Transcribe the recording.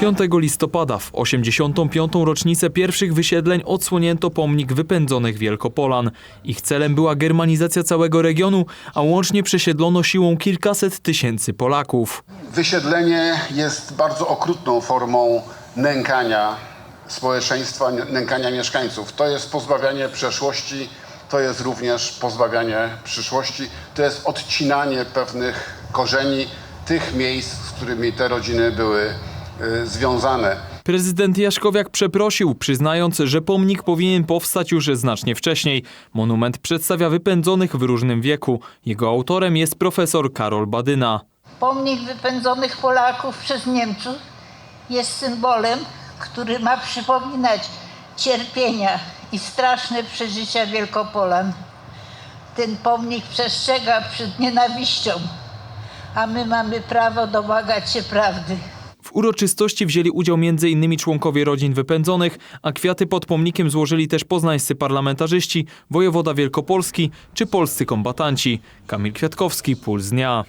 5 listopada w 85. rocznicę pierwszych wysiedleń odsłonięto pomnik wypędzonych Wielkopolan. Ich celem była germanizacja całego regionu, a łącznie przesiedlono siłą kilkaset tysięcy Polaków. Wysiedlenie jest bardzo okrutną formą nękania społeczeństwa, nękania mieszkańców. To jest pozbawianie przeszłości, to jest również pozbawianie przyszłości, to jest odcinanie pewnych korzeni tych miejsc, z którymi te rodziny były y, związane. Prezydent Jaśkowiak przeprosił, przyznając, że pomnik powinien powstać już znacznie wcześniej. Monument przedstawia wypędzonych w różnym wieku. Jego autorem jest profesor Karol Badyna. Pomnik wypędzonych Polaków przez Niemców jest symbolem, który ma przypominać cierpienia i straszne przeżycia Wielkopolan. Ten pomnik przestrzega przed nienawiścią, a my mamy prawo domagać się prawdy. W uroczystości wzięli udział m.in. członkowie rodzin wypędzonych, a kwiaty pod pomnikiem złożyli też poznańscy parlamentarzyści, wojewoda wielkopolski czy polscy kombatanci. Kamil Kwiatkowski, Puls Dnia.